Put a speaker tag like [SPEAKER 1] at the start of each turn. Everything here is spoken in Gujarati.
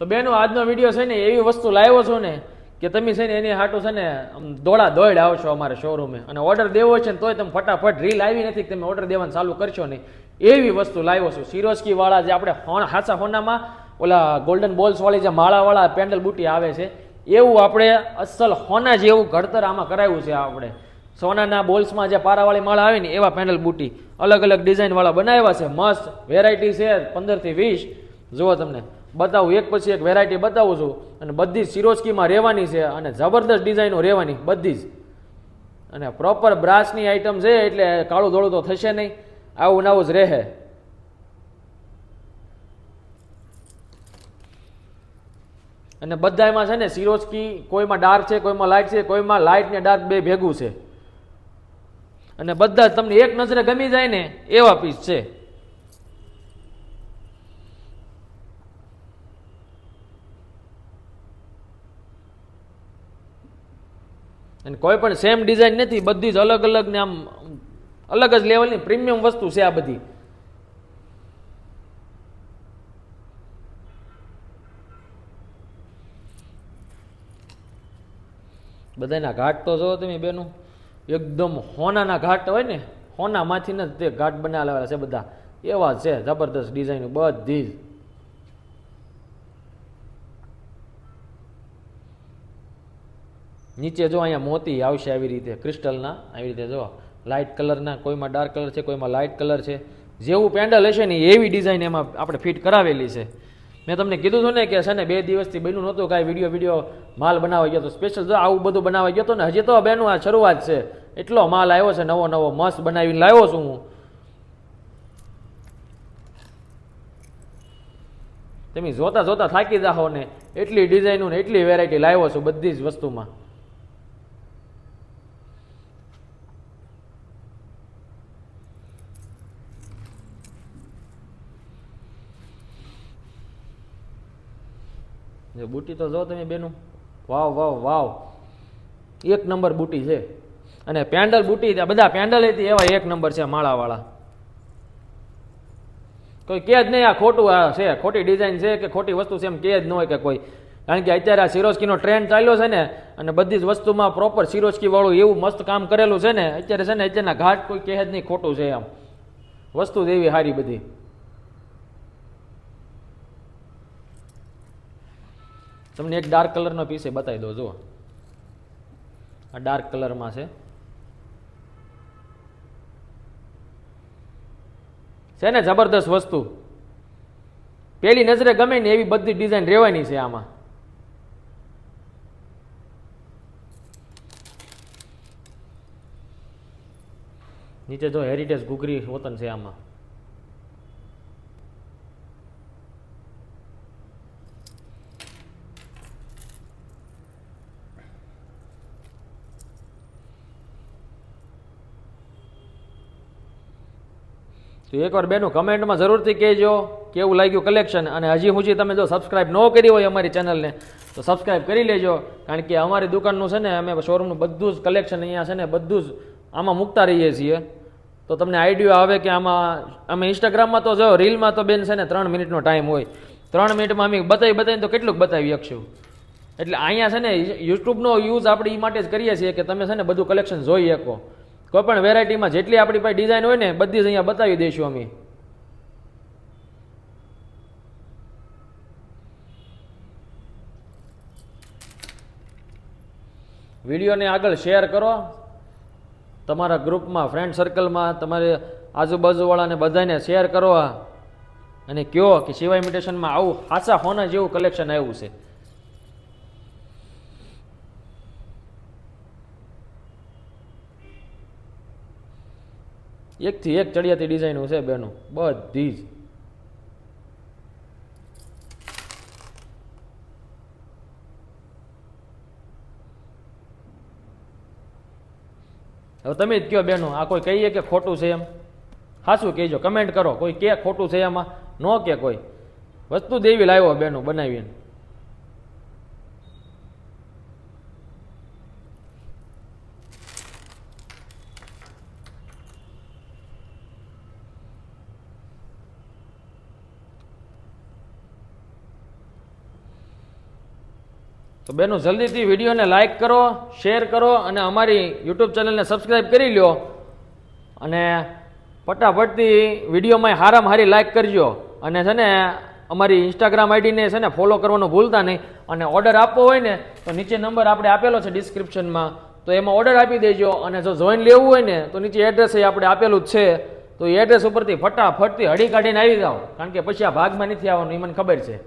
[SPEAKER 1] તો બેનો, આજનો વીડિયો છે ને, એવી વસ્તુ લાવ્યો છો ને કે તમે છે ને, એની હાટું છે ને દોડા દોડ આવશો અમારે શોરૂમે અને ઓર્ડર દેવો છે ને, તોય તમે ફટાફટ રીલ આવી નથી તમે ઓર્ડર દેવાનું ચાલુ કરશો નહીં. એવી વસ્તુ લાવ્યો છું. સિરોસ્કી વાળા જે આપણે હોણ હાસા હોનામાં, ઓલા ગોલ્ડન બોલ્સ વાળી જે માળાવાળા પેન્ડલ બુટી આવે છે, એવું આપણે અસલ હોના જેવું ઘડતર આમાં કરાવ્યું છે આપણે. સોનાના બોલ્સમાં જે પારાવાળી માળા આવે ને, એવા પેન્ડલ બુટી. અલગ અલગ ડિઝાઇનવાળા બનાવ્યા છે. મસ્ત વેરાયટી છે, પંદરથી વીસ. જુઓ તમને. બતાવું. એક પછી એક વેરાયટી બતાવું છું. અને બધી સિરોસ્કીમાં રહેવાની છે અને જબરદસ્ત ડિઝાઇનો રહેવાની, બધી જ. અને પ્રોપર બ્રાસની આઈટમ છે એટલે કાળું ધોળું તો થશે નહીં. આવું નવું જ રહે. અને બધામાં છે ને સિરોસ્કી કોઈમાં ડાર્ક છે, કોઈમાં લાઇટ છે, કોઈમાં લાઇટ ને ડાર્ક બે ભેગું છે. અને બધા તમને એક નજરે ગમી જાય ને એવા પીસ છે. અને કોઈ પણ સેમ ડિઝાઇન નથી, બધી જ અલગ અલગ ને આમ અલગ જ લેવલની પ્રીમિયમ વસ્તુ છે આ બધી. બધાના ઘાટ તો જો તમે બેનું, એકદમ હોનાના ઘાટ હોય ને, હોનામાંથી જ તે ઘાટ બનાવેલા છે બધા. એવા છે, જબરદસ્ત ડિઝાઇન બધી જ. નીચે જો અહીંયા મોતી આવશે આવી રીતે ક્રિસ્ટલના આવી રીતે જો. લાઇટ કલરના કોઈમાં ડાર્ક કલર છે, કોઈમાં લાઇટ કલર છે. જેવું પેન્ડલ હશે ને એવી ડિઝાઇન એમાં આપણે ફિટ કરાવેલી છે. મેં તમને કીધું હતું ને કે છે ને બે દિવસથી બન્યું નહોતું, કાંઈ વીડિયો વીડિયો માલ બનાવવા ગયો તો સ્પેશિયલ જો આવું બધું બનાવવા ગયો હતો ને હજી તો બેનું આ શરૂઆત છે. એટલો માલ આવ્યો છે, નવો નવો મસ્ત બનાવીને લાવ્યો છું હું. તમે જોતા જોતા થાકી જાઓ ને. એટલી ડિઝાઇનો ને એટલી વેરાયટી લાવ્યો છું બધી જ વસ્તુમાં. જે બુટી તો જો તમે બેનું. વાવ વાવ વાવ. એક નંબર બુટી છે. અને પેન્ડલ બુટી બધા પેન્ડલ હતી, એવા એક નંબર છે માળાવાળા. કોઈ કે જ નહીં આ ખોટું આ છે, ખોટી ડિઝાઇન છે કે ખોટી વસ્તુ છે એમ કે જ ન હોય કે કોઈ. કારણ કે અત્યારે આ સિરોસ્કીનો ટ્રેન્ડ ચાલ્યો છે ને, અને બધી જ વસ્તુમાં પ્રોપર સિરોજકી વાળું એવું મસ્ત કામ કરેલું છે ને, અત્યારે છે ને, અત્યારના ઘાટ કોઈ કહે જ નહીં ખોટું છે એમ. વસ્તુ જ એવી સારી બધી. તમને એક ડાર્ક કલરનો પીસ એ બતાવી દો જુઓ. આ ડાર્ક કલરમાં છે. છે ને જબરદસ્ત વસ્તુ. પેલી નજરે ગમે ને એવી બધી ડિઝાઇન રહેવાની છે આમાં. નીચે જો હેરિટેજ ઘૂઘરી વતન છે આમાં. તો એકવાર બેનું કમેન્ટમાં જરૂરથી કહેજો કેવું લાગ્યું કલેક્શન અને હજી સુધી તમે જો સબસ્ક્રાઇબ ન કરી હોય અમારી ચેનલને તો સબસ્ક્રાઇબ કરી લેજો. કારણ કે અમારી દુકાનનું છે ને, અમે શોરૂમનું બધું જ કલેક્શન અહીંયા છે ને, બધું જ આમાં મૂકતા રહીએ છીએ. તો તમને આઈડિયો આવે કે આમાં, અમે ઇન્સ્ટાગ્રામમાં તો જો રીલમાં તો બેન છે ને, ત્રણ મિનિટનો ટાઈમ હોય. ત્રણ મિનિટમાં અમે બતાવી, બતાવીને તો કેટલુંક બતાવી શકશું. એટલે અહીંયા છે ને યુટ્યુબનો યુઝ આપણે એ માટે જ કરીએ છીએ કે તમે છે ને, બધું કલેક્શન જોઈ શકો. કોઈ પણ વેરાયટીમાં જેટલી આપણી પાસે ડિઝાઇન હોય ને, બધી જ અહીંયા બતાવી દઈશું અમે. વિડીયોને આગળ શેર કરો. તમારા ગ્રુપમાં ફ્રેન્ડ સર્કલમાં તમારે આજુબાજુવાળાને બધાને શેર કરો અને કયો કે શિવા ઇમિટેશનમાં આવું હાસા હોના જેવું કલેક્શન આવ્યું છે. એકથી એક ચડિયાતી ડિઝાઇનો છે બેનું, બધી જ. હવે તમે જ કહો બેનો, આ કોઈ કહીએ કે ખોટું છે એમ? સાચું કહેજો, કમેન્ટ કરો, કોઈ કે ખોટું છે એમાં ન કે કોઈ. વસ્તુ દેવી લાવ્યો બેનો બનાવીને. તો બેનો, જલ્દીથી વિડીયોને લાઈક કરો શેર કરો અને અમારી યુટ્યુબ ચેનલને સબસ્ક્રાઈબ કરી લો અને ફટાફટથી વિડીયોમાં હારામ હારી લાઈક કરજો. અને છે ને, અમારી ઇન્સ્ટાગ્રામ આઈડીને છે ને ફોલો કરવાનું ભૂલતા નહીં. અને ઓર્ડર આપવો હોય ને, તો નીચે નંબર આપણે આપેલો છે ડિસ્ક્રિપ્શનમાં તો એમાં ઓર્ડર આપી દેજો. અને જો જોઈન લેવું હોય ને, તો નીચે એડ્રેસ આપણે આપેલું જ છે. તો એ એડ્રેસ ઉપરથી ફટાફટથી હળી કાઢીને આવી જાઓ. કારણ કે પછી આ ભાગમાં નથી આવવાનું એ મને ખબર છે.